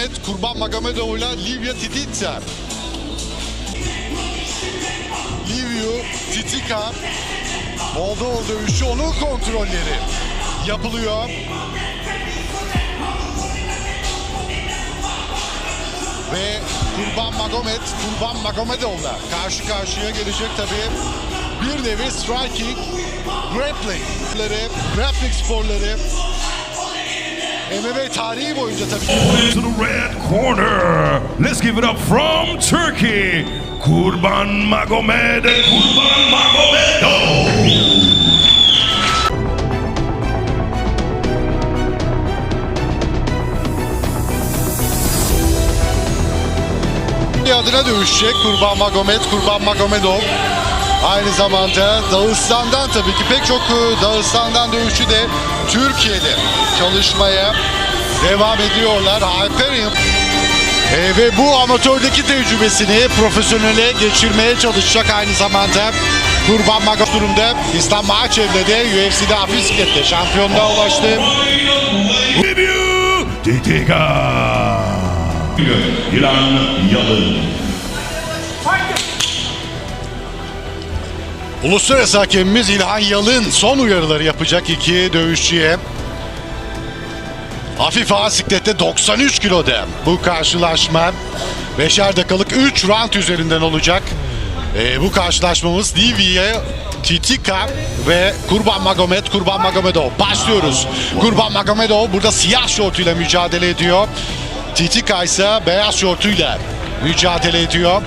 Magomed, Kurban Magomedov ile Livia Tititsa. Livio Titica Moldova dövüşü onun kontrolleri yapılıyor. Ve Kurban Magomed, Kurban Magomedov'la karşı karşıya gelecek tabii. Bir nevi striking, grappling'leri, grappling sporları MMA tarihi boyunca tabii ki to the red corner. Let's give it up from Turkey. Kurban Magomed Kurban Magomedov. adına dövüşecek Kurban Magomed, Kurban Magomedov. Aynı zamanda Dağıstan'dan tabii ki pek çok e, Dağıstan'dan dövüşçü de Türkiye'de çalışmaya devam ediyorlar. Hyperion e, ve bu amatördeki tecrübesini profesyonele geçirmeye çalışacak aynı zamanda Kurban Magomedov durumda İslam Makhaçev'de de UFC'de hafif şampiyonluğa ulaştı. Debut Titika. İlan Yalın. Uluslararası hakemimiz İlhan Yalın son uyarıları yapacak iki dövüşçüye. Hafif ağır siklette 93 kiloda bu karşılaşma. Beşer dakikalık 3 round üzerinden olacak. Ee, bu karşılaşmamız Livia Titika ve Kurban Magomed, Kurban Magomedov. Başlıyoruz. Kurban Magomedov burada siyah şortuyla mücadele ediyor. Titika ise beyaz şortuyla mücadele ediyor.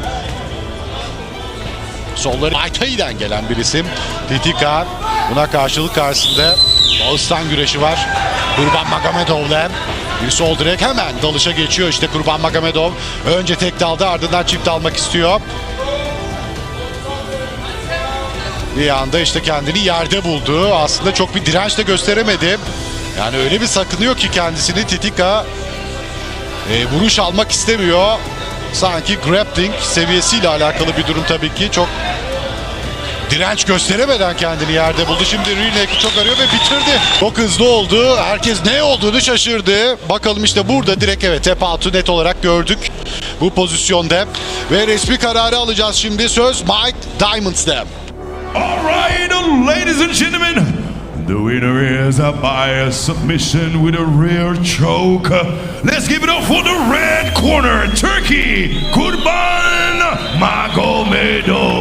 Solları Aytay'den gelen bir isim. Titika buna karşılık karşısında Ağustan güreşi var. Kurban Magomedov'la bir sol direk hemen dalışa geçiyor işte Kurban Magomedov. Önce tek daldı ardından çift almak istiyor. Bir anda işte kendini yerde buldu. Aslında çok bir direnç de gösteremedi. Yani öyle bir sakınıyor ki kendisini Titika e, vuruş almak istemiyor. Sanki grappling seviyesiyle alakalı bir durum tabii ki. Çok direnç gösteremeden kendini yerde buldu. Şimdi Rinek'i çok arıyor ve bitirdi. Çok hızlı oldu. Herkes ne olduğunu şaşırdı. Bakalım işte burada direkt evet tap out'u net olarak gördük. Bu pozisyonda. Ve resmi kararı alacağız şimdi. Söz Mike Diamonds'da. All right, ladies and gentlemen, the winner is a by a submission with a rear choke. Let's give it up for the red corner, Turkey, Kurban Magomedov.